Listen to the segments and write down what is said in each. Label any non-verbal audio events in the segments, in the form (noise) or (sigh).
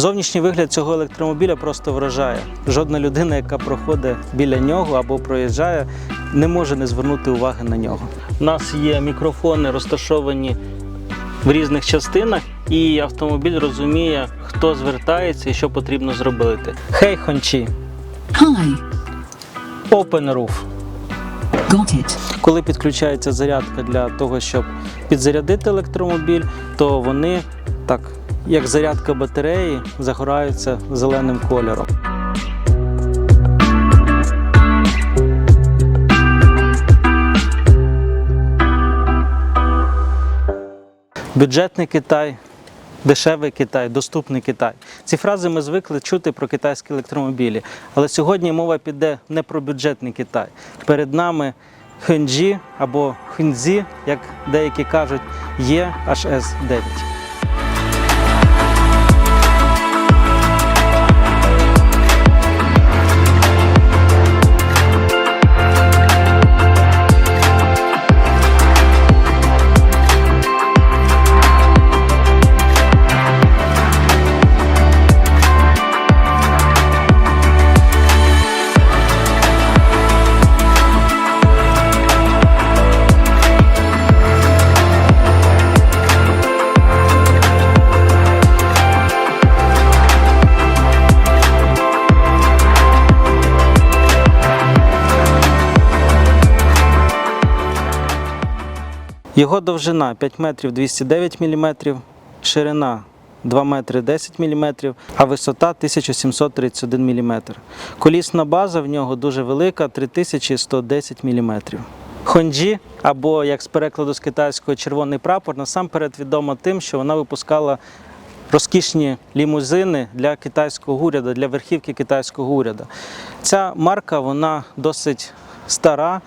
Зовнішній вигляд цього електромобіля просто вражає. Жодна людина, яка проходить біля нього або проїжджає, не може не звернути уваги на нього. У нас є мікрофони розташовані в різних частинах, і автомобіль розуміє, хто звертається і що потрібно зробити. Хей, хончі, Hi, open roof. got it. Коли підключається зарядка для того, щоб підзарядити електромобіль, то вони так, як зарядка батареї, загораються зеленим кольором. Бюджетний Китай, дешевий Китай, доступний Китай. Ці фрази ми звикли чути про китайські електромобілі. Але сьогодні мова піде не про бюджетний Китай. Перед нами Хенджі або Хензі, як деякі кажуть, є HS9. Його довжина 5 метрів 209 мм, ширина 2 метри 10 мм, а висота 1731 мм. Колісна база в нього дуже велика 3110 мм. Хонджі, або як з перекладу з китайського червоний прапор, насамперед відома тим, що вона випускала розкішні лімузини для китайського уряду, для верхівки китайського уряду. Ця марка вона досить стара,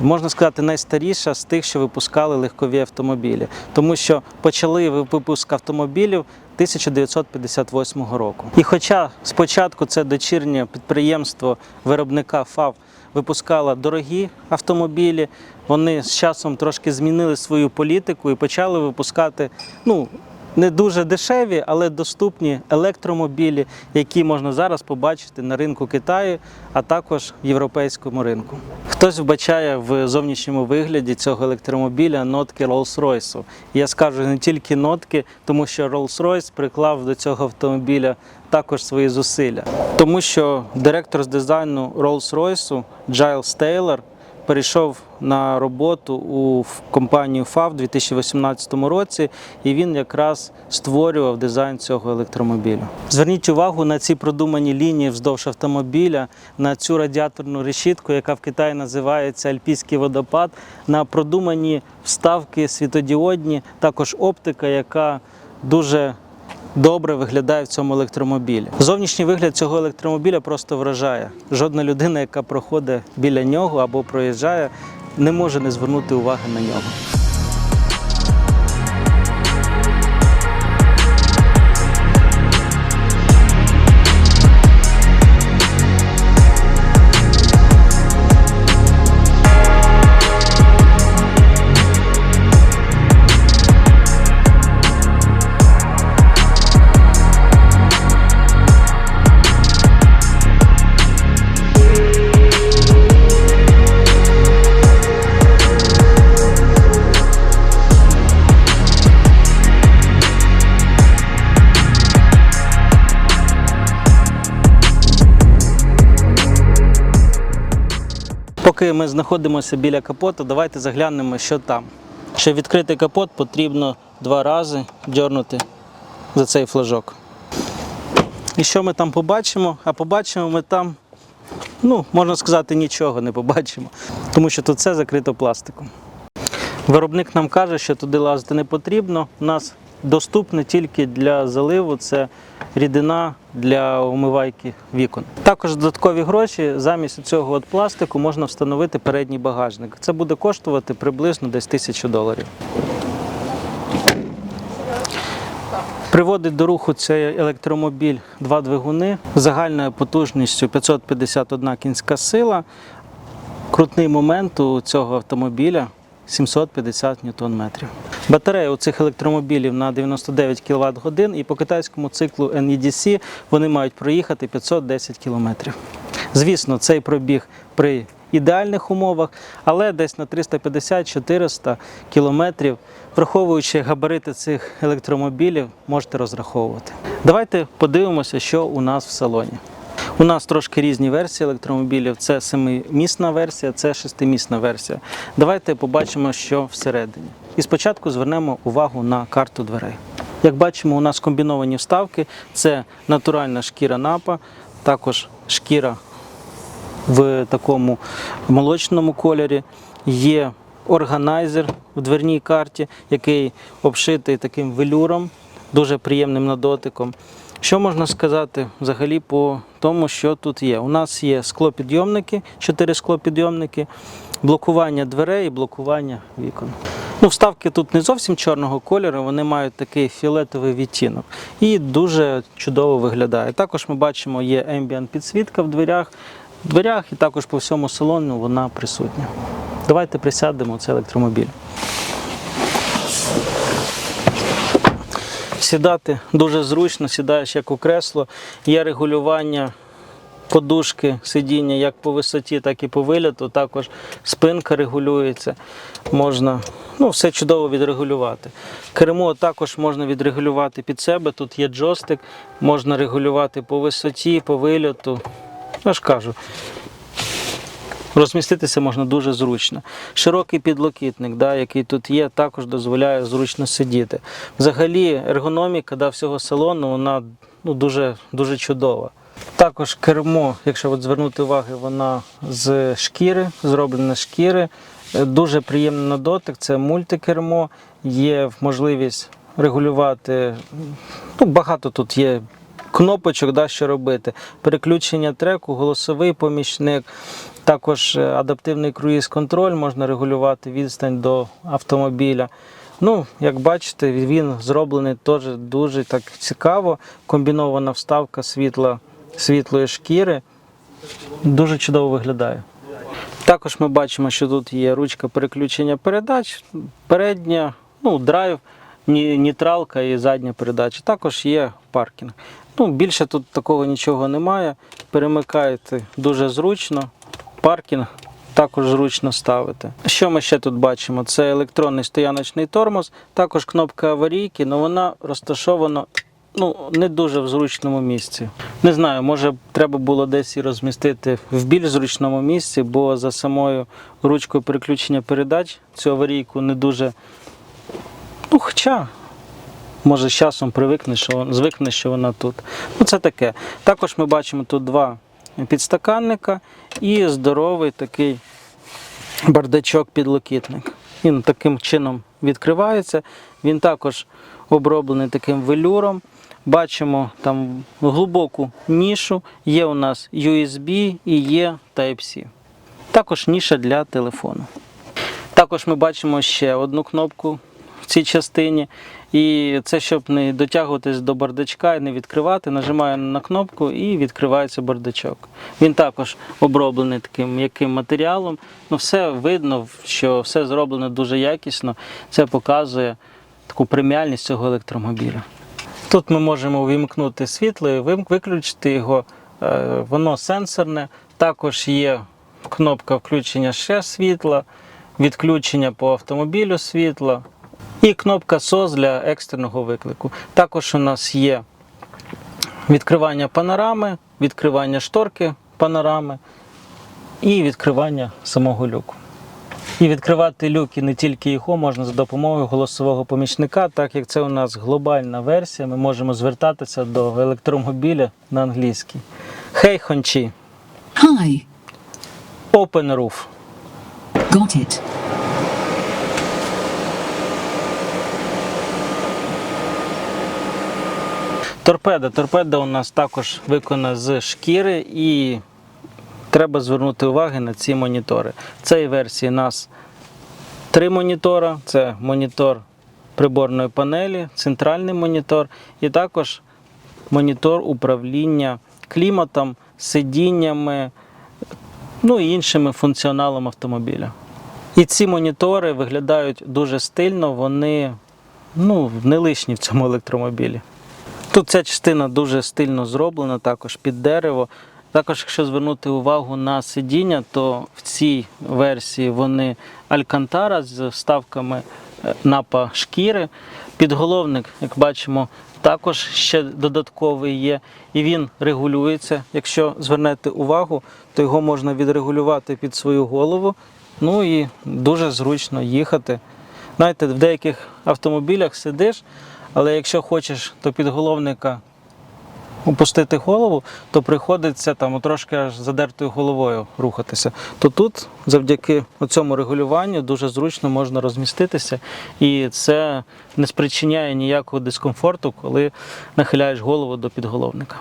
можна сказати, найстаріша з тих, що випускали легкові автомобілі, тому що почали випуск автомобілів 1958 року. І хоча спочатку це дочірнє підприємство виробника ФАВ випускало дорогі автомобілі, вони з часом трошки змінили свою політику і почали випускати ну, не дуже дешеві, але доступні електромобілі, які можна зараз побачити на ринку Китаю, а також європейському ринку. Хтось вбачає в зовнішньому вигляді цього електромобіля нотки Rolls-Royce. Я скажу не тільки нотки, тому що Rolls-Royce приклав до цього автомобіля також свої зусилля. Тому що директор з дизайну Rolls-Royce Джайлс Тейлор перейшов на роботу у компанію FAV у 2018 році, і він якраз створював дизайн цього електромобіля. Зверніть увагу на ці продумані лінії вздовж автомобіля, на цю радіаторну решітку, яка в Китаї називається Альпійський водопад, на продумані вставки світодіодні, також оптика, яка дуже добре виглядає в цьому електромобілі. Зовнішній вигляд цього електромобіля просто вражає. Жодна людина, яка проходить біля нього або проїжджає, не може не звернути уваги на нього. Поки ми знаходимося біля капоту, давайте заглянемо, що там. Щоб відкрити капот, потрібно два рази дьорнути за цей флажок. І що ми там побачимо? А побачимо ми там, ну, можна сказати, нічого не побачимо, тому що тут все закрито пластиком. Виробник нам каже, що туди лазити не потрібно. У нас доступне тільки для заливу це рідина для умивайки вікон. Також додаткові гроші замість цього от пластику можна встановити передній багажник. Це буде коштувати приблизно десь тисячу доларів. Приводить до руху цей електромобіль два двигуни загальною потужністю 551 кінська сила. Крутний момент у цього автомобіля 750 ньютон метрів. Батарея у цих електромобілів на 99 кВт годин і по китайському циклу NEDC вони мають проїхати 510 км. Звісно, цей пробіг при ідеальних умовах, але десь на 350-400 км, враховуючи габарити цих електромобілів, можете розраховувати. Давайте подивимося, що у нас в салоні. У нас трошки різні версії електромобілів. Це семимісна версія, це шестимісна версія. Давайте побачимо, що всередині. І спочатку звернемо увагу на карту дверей. Як бачимо, у нас комбіновані вставки: це натуральна шкіра напа, також шкіра в такому молочному кольорі. Є органайзер в дверній карті, який обшитий таким велюром, дуже приємним на дотиком. Що можна сказати взагалі по тому, що тут є? У нас є склопідйомники, чотири склопідйомники, блокування дверей і блокування вікон. Ну, вставки тут не зовсім чорного кольору, вони мають такий фіолетовий відтінок і дуже чудово виглядає. Також ми бачимо, є ambient підсвітка в дверях, в дверях і також по всьому салону вона присутня. Давайте присядемо цей електромобіль. Сідати дуже зручно, сідаєш як у кресло, є регулювання подушки сидіння як по висоті, так і по виліту. Також спинка регулюється. Можна ну, все чудово відрегулювати. Кермо також можна відрегулювати під себе. Тут є джойстик, можна регулювати по висоті, по вильоту. Я ж кажу, Розміститися можна дуже зручно. Широкий підлокітник, да, який тут є, також дозволяє зручно сидіти. Взагалі, ергономіка да, всього салону вона ну, дуже, дуже чудова. Також кермо, якщо от звернути увагу, вона з шкіри, зроблена з шкіри. Е, Дуже приємний на дотик, це мультикермо, є можливість регулювати. Ну, багато тут є кнопочок, да, що робити. Переключення треку, голосовий помічник, також е, адаптивний круїз-контроль, можна регулювати відстань до автомобіля. Ну, як бачите, він зроблений теж дуже так цікаво. Комбінована вставка світла, світлої шкіри. Дуже чудово виглядає. Також ми бачимо, що тут є ручка переключення передач, передня, ну, драйв, ні- нейтралка і задня передача. Також є паркінг. Ну, більше тут такого нічого немає. Перемикаєте дуже зручно. Паркінг також зручно ставити. Що ми ще тут бачимо? Це електронний стояночний тормоз, також кнопка аварійки, але вона розташована ну, не дуже в зручному місці. Не знаю, може треба було десь і розмістити в більш зручному місці, бо за самою ручкою переключення передач цю аварійку не дуже. Ну, хоча, може, з часом привикне, що звикне, що вона тут. Ну, це таке. Також ми бачимо тут два підстаканника і здоровий такий бардачок-підлокітник. Він таким чином відкривається. Він також оброблений таким велюром. Бачимо там глибоку нішу, є у нас USB і є Type-C. Також ніша для телефону. Також ми бачимо ще одну кнопку в цій частині. І це щоб не дотягуватись до бардачка і не відкривати, нажимаю на кнопку і відкривається бардачок. Він також оброблений таким м'яким матеріалом. Ну, все видно, що все зроблено дуже якісно. Це показує таку преміальність цього електромобіля. Тут ми можемо увімкнути світло і виключити його. Е, Воно сенсорне. Також є кнопка включення ще світла, відключення по автомобілю світла і кнопка SOS для екстреного виклику. Також у нас є відкривання панорами, відкривання шторки панорами і відкривання самого люку. І відкривати люки не тільки його можна за допомогою голосового помічника, так як це у нас глобальна версія, ми можемо звертатися до електромобіля на англійській. Hey Хончі, Hi. open roof. Got it. Торпеда. Торпеда у нас також виконана з шкіри і треба звернути увагу на ці монітори. В цій версії у нас три монітора. Це монітор приборної панелі, центральний монітор і також монітор управління кліматом, сидіннями, ну і іншими функціоналом автомобіля. І ці монітори виглядають дуже стильно, вони ну, не лишні в цьому електромобілі. Тут ця частина дуже стильно зроблена, також під дерево. Також, якщо звернути увагу на сидіння, то в цій версії вони алькантара з вставками е, напа шкіри. Підголовник, як бачимо, також ще додатковий є, і він регулюється. Якщо звернете увагу, то його можна відрегулювати під свою голову. Ну і дуже зручно їхати. Знаєте, в деяких автомобілях сидиш, але якщо хочеш до підголовника опустити голову, то приходиться там трошки аж задертою головою рухатися. То тут, завдяки цьому регулюванню, дуже зручно можна розміститися, і це не спричиняє ніякого дискомфорту, коли нахиляєш голову до підголовника.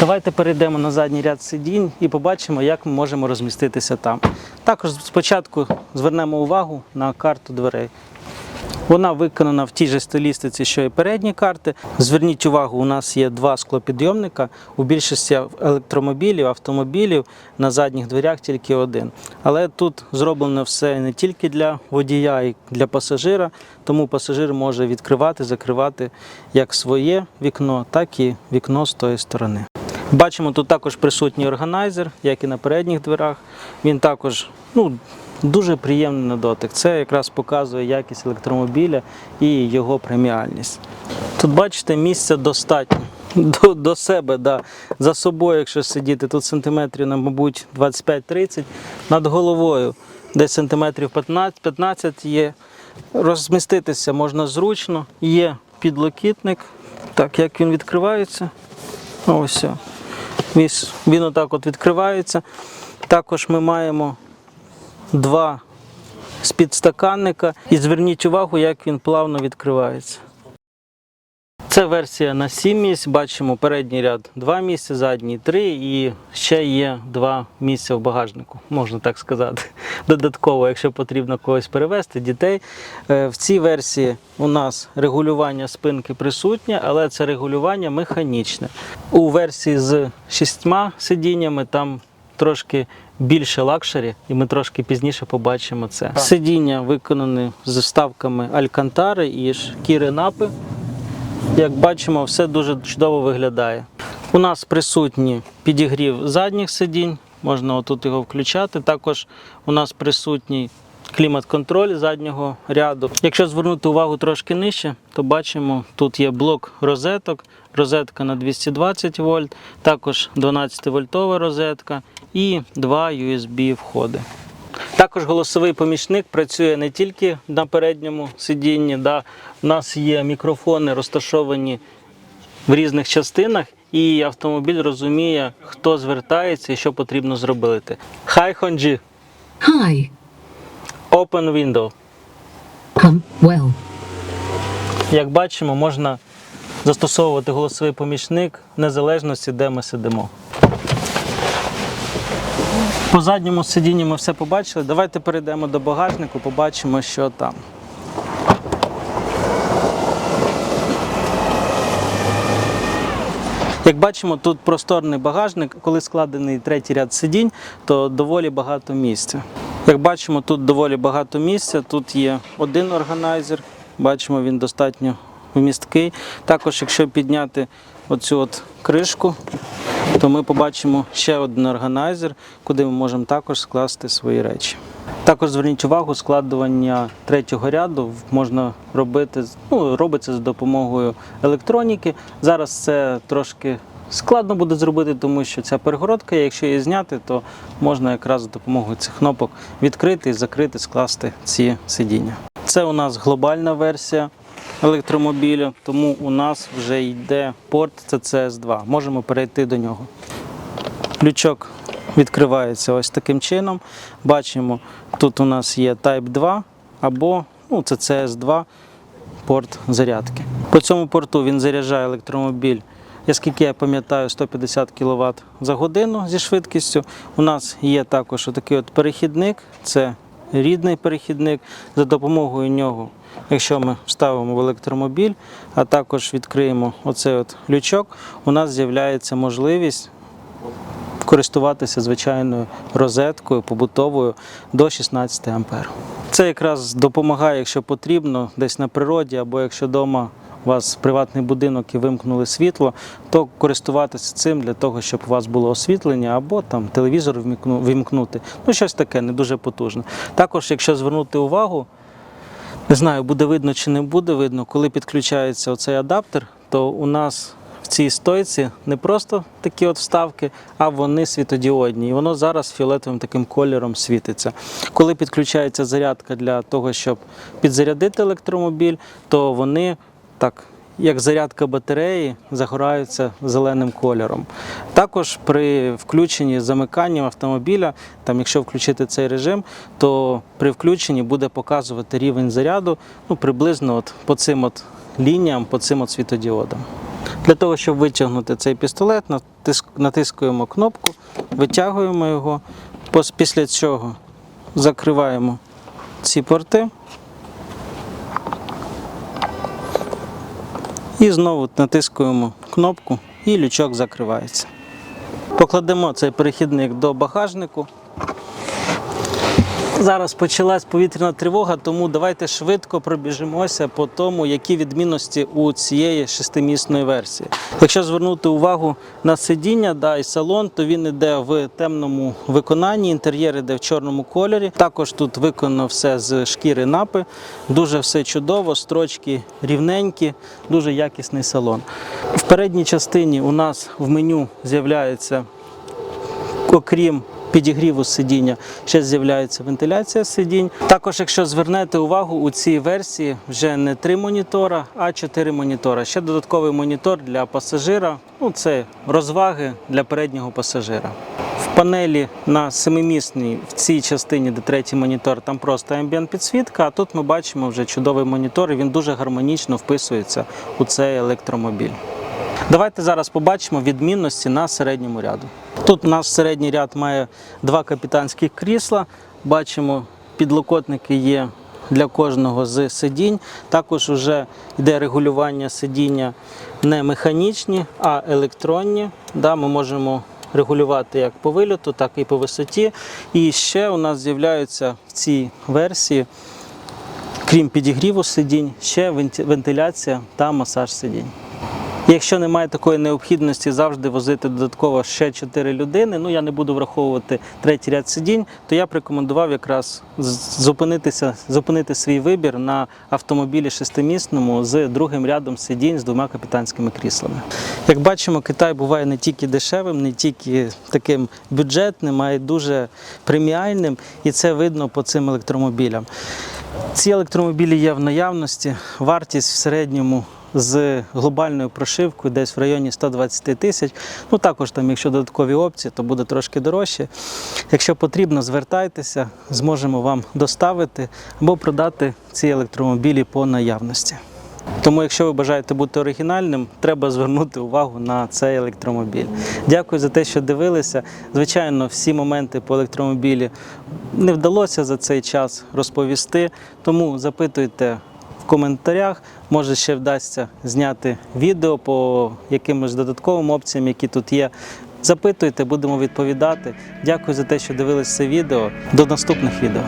Давайте перейдемо на задній ряд сидінь і побачимо, як ми можемо розміститися там. Також спочатку звернемо увагу на карту дверей. Вона виконана в тій же стилістиці, що і передні карти. Зверніть увагу, у нас є два склопідйомника. У більшості електромобілів, автомобілів на задніх дверях тільки один. Але тут зроблено все не тільки для водія, і для пасажира, тому пасажир може відкривати, закривати як своє вікно, так і вікно з тої сторони. Бачимо, тут також присутній органайзер, як і на передніх дверах. Він також ну, дуже приємний на дотик. Це якраз показує якість електромобіля і його преміальність. Тут бачите, місця достатньо. (laughs) До, до себе, да. за собою, якщо сидіти, тут сантиметрів, мабуть, 25-30, над головою десь сантиметрів 15, 15 є. Розміститися можна зручно, є підлокітник, так як він відкривається. Ось. Він, отак от відкривається. Також ми маємо два з підстаканника. І зверніть увагу, як він плавно відкривається. Це версія на 7 місць. Бачимо передній ряд 2 місця, задній 3 і ще є 2 місця в багажнику, можна так сказати. (laughs) Додатково, якщо потрібно когось перевезти, дітей. Е, В цій версії у нас регулювання спинки присутнє, але це регулювання механічне. У версії з шістьма сидіннями там трошки більше лакшері, і ми трошки пізніше побачимо це. Сидіння виконані з вставками алькантари і шкіри напи. Як бачимо, все дуже чудово виглядає. У нас присутній підігрів задніх сидінь, можна отут його включати. Також у нас присутній клімат-контроль заднього ряду. Якщо звернути увагу трошки нижче, то бачимо, тут є блок розеток, розетка на 220 вольт, також 12-вольтова розетка і два USB входи. Також голосовий помічник працює не тільки на передньому сидінні. Да. У нас є мікрофони розташовані в різних частинах, і автомобіль розуміє, хто звертається і що потрібно зробити. Hi Honji, Hi. open window. Come well. Як бачимо, можна застосовувати голосовий помічник в незалежності, де ми сидимо. По задньому сидінню ми все побачили. Давайте перейдемо до багажнику, побачимо, що там. Як бачимо, тут просторний багажник, коли складений третій ряд сидінь, то доволі багато місця. Як бачимо, тут доволі багато місця. Тут є один органайзер, бачимо, він достатньо вмісткий. Також, якщо підняти оцю от кришку, то ми побачимо ще один органайзер, куди ми можемо також скласти свої речі. Також зверніть увагу, складування третього ряду можна робити, ну, робиться за допомогою електроніки. Зараз це трошки складно буде зробити, тому що ця перегородка, якщо її зняти, то можна якраз за допомогою цих кнопок відкрити і закрити, скласти ці сидіння. Це у нас глобальна версія електромобіля, тому у нас вже йде порт CCS2. Можемо перейти до нього. Лючок відкривається ось таким чином. Бачимо, тут у нас є Type 2 або ну, це CS2 порт зарядки. По цьому порту він заряджає електромобіль. Наскільки я пам'ятаю, 150 кВт за годину зі швидкістю. У нас є також такий от перехідник, це рідний перехідник. За допомогою нього, якщо ми вставимо в електромобіль, а також відкриємо оцей от лючок, у нас з'являється можливість користуватися звичайною розеткою побутовою до 16 ампер. Це якраз допомагає, якщо потрібно, десь на природі або якщо вдома у вас приватний будинок і вимкнули світло, то користуватися цим для того, щоб у вас було освітлення або там телевізор вимкнути. Ну, щось таке, не дуже потужне. Також, якщо звернути увагу, не знаю, буде видно чи не буде видно, коли підключається оцей адаптер, то у нас в цій стойці не просто такі от вставки, а вони світодіодні. І воно зараз фіолетовим таким кольором світиться. Коли підключається зарядка для того, щоб підзарядити електромобіль, то вони так. Як зарядка батареї загораються зеленим кольором. Також при включенні замиканням автомобіля, там, якщо включити цей режим, то при включенні буде показувати рівень заряду ну, приблизно от по цим от лініям, по цим от світодіодам. Для того, щоб витягнути цей пістолет, натиск- натискуємо кнопку, витягуємо його. Після цього закриваємо ці порти. І знову натискуємо кнопку і лючок закривається. Покладемо цей перехідник до багажнику. Зараз почалась повітряна тривога, тому давайте швидко пробіжимося по тому, які відмінності у цієї шестимісної версії. Якщо звернути увагу на сидіння да, і салон, то він іде в темному виконанні, інтер'єр іде в чорному кольорі. Також тут виконано все з шкіри напи. Дуже все чудово, строчки рівненькі, дуже якісний салон. В передній частині у нас в меню з'являється окрім підігріву сидіння, ще з'являється вентиляція сидінь. Також, якщо звернете увагу, у цій версії вже не три монітора, а чотири монітора. Ще додатковий монітор для пасажира. Ну, це розваги для переднього пасажира. В панелі на семимісній в цій частині, де третій монітор, там просто ambient підсвітка, а тут ми бачимо вже чудовий монітор, і він дуже гармонічно вписується у цей електромобіль. Давайте зараз побачимо відмінності на середньому ряду. Тут наш середній ряд має два капітанських крісла. Бачимо, підлокотники є для кожного з сидінь. Також вже йде регулювання сидіння не механічні, а електронні. Да, ми можемо регулювати як по вильоту, так і по висоті. І ще у нас з'являються в цій версії крім підігріву сидінь, ще вентиляція та масаж сидінь. Якщо немає такої необхідності завжди возити додатково ще 4 людини, ну я не буду враховувати третій ряд сидінь, то я б рекомендував якраз зупинитися, зупинити свій вибір на автомобілі шестимісному з другим рядом сидінь з двома капітанськими кріслами. Як бачимо, Китай буває не тільки дешевим, не тільки таким бюджетним, а й дуже преміальним, і це видно по цим електромобілям. Ці електромобілі є в наявності. Вартість в середньому з глобальною прошивкою десь в районі 120 тисяч. Ну також там, якщо додаткові опції, то буде трошки дорожче. Якщо потрібно, звертайтеся, зможемо вам доставити або продати ці електромобілі по наявності. Тому, якщо ви бажаєте бути оригінальним, треба звернути увагу на цей електромобіль. Дякую за те, що дивилися. Звичайно, всі моменти по електромобілі не вдалося за цей час розповісти, тому запитуйте в коментарях. Може, ще вдасться зняти відео по якимось додатковим опціям, які тут є. Запитуйте, будемо відповідати. Дякую за те, що дивилися це відео. До наступних відео.